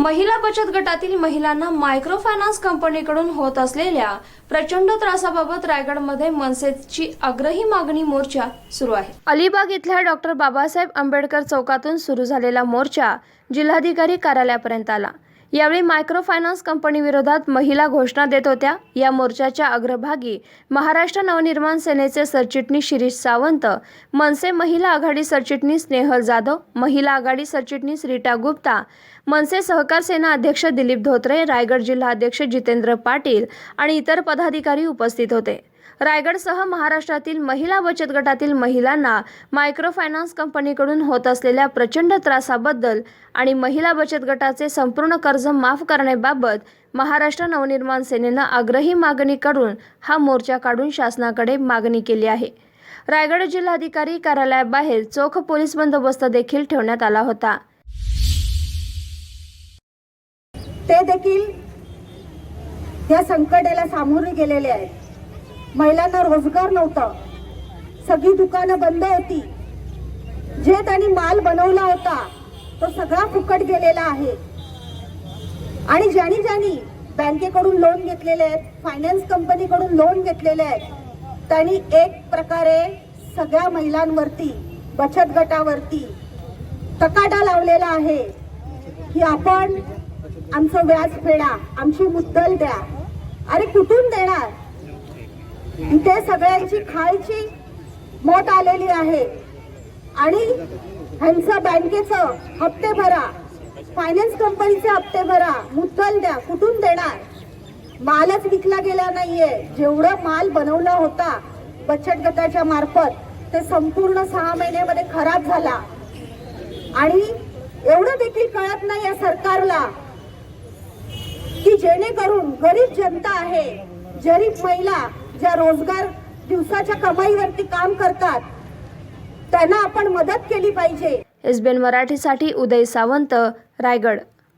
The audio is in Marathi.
महिला बचत गटातील महिलांना मायक्रो फायनान्स कंपनीकडून होत असलेल्या प्रचंड त्रासाबाबत रायगडमध्ये मनसेची आग्रही मागणी मोर्चा सुरू आहे. अलिबाग इथल्या डॉक्टर बाबासाहेब आंबेडकर चौकातून सुरू झालेला मोर्चा जिल्हाधिकारी कार्यालयापर्यंत आला. यावेळी मायक्रो फायनान्स कंपनी विरोधात महिला घोषणा देत होत्या. या मोर्चाच्या अग्रभागी महाराष्ट्र नवनिर्माण सेनेचे सरचिटणीस शिरीष सावंत मनसे महिला आघाडी सरचिटणीस स्नेहल जाधव महिला आघाडी सरचिटणीस रीटा गुप्ता मनसे सहकार सेना अध्यक्ष दिलीप धोत्रे रायगड जिल्हा अध्यक्ष जितेंद्र पाटील आणि इतर पदाधिकारी उपस्थित होते. रायगडसह महाराष्ट्रातील महिला बचत गटातील महिलांना मायक्रो फायनान्स कंपनीकडून होत असलेल्या प्रचंड त्रासाबद्दल आणि महिला बचत गटाचे संपूर्ण कर्ज माफ करण्याबाबत महाराष्ट्र नवनिर्माण सेनेनं आग्रही मागणी करून हा मोर्चा काढून शासनाकडे मागणी केली आहे. रायगड जिल्हाधिकारी कार्यालयाबाहेर चोख पोलीस बंदोबस्त देखील ठेवण्यात आला होता. ते देखील या संकटाला सामोरे गेलेले आहेत. महिलांना रोजगार नव्हता. सगळी दुकानं बंद होती. जे त्यांनी माल बनवला होता तो सगळा फुकट गेलेला आहे. आणि ज्यांनी ज्यांनी बँकेकडून लोन घेतलेले आहेत फायनान्स कंपनीकडून लोन घेतलेले आहेत त्यांनी एक प्रकारे सगळ्या महिलांवरती बचत गटावरती तकाटा लावलेला आहे की आपण आमचं व्याज फेडा आमची मुद्दल द्या. अरे कुठून देणार? इथे सगळ्यांची खायची मोठ आलेली आहे. आणि ह्यांचं बँकेचं हप्ते भरा. फायनान्स कंपनीचे हप्ते भरा. मुद्दल द्या. कुठून देणार? मालच विकला गेला नाहीये. जेवढं माल बनवला होता बचत गटाच्या मार्फत ते संपूर्ण सहा महिन्यामध्ये खराब झाला. आणि एवढं देखील कळत नाही या सरकारला की जेणेकरून गरीब जनता आहे गरीब महिला ज्या रोजगार दिवसाच्या कमाईवरती काम करतात त्यांना आपण मदत केली पाहिजे. एसबीएन मराठीसाठी उदय सावंत रायगड.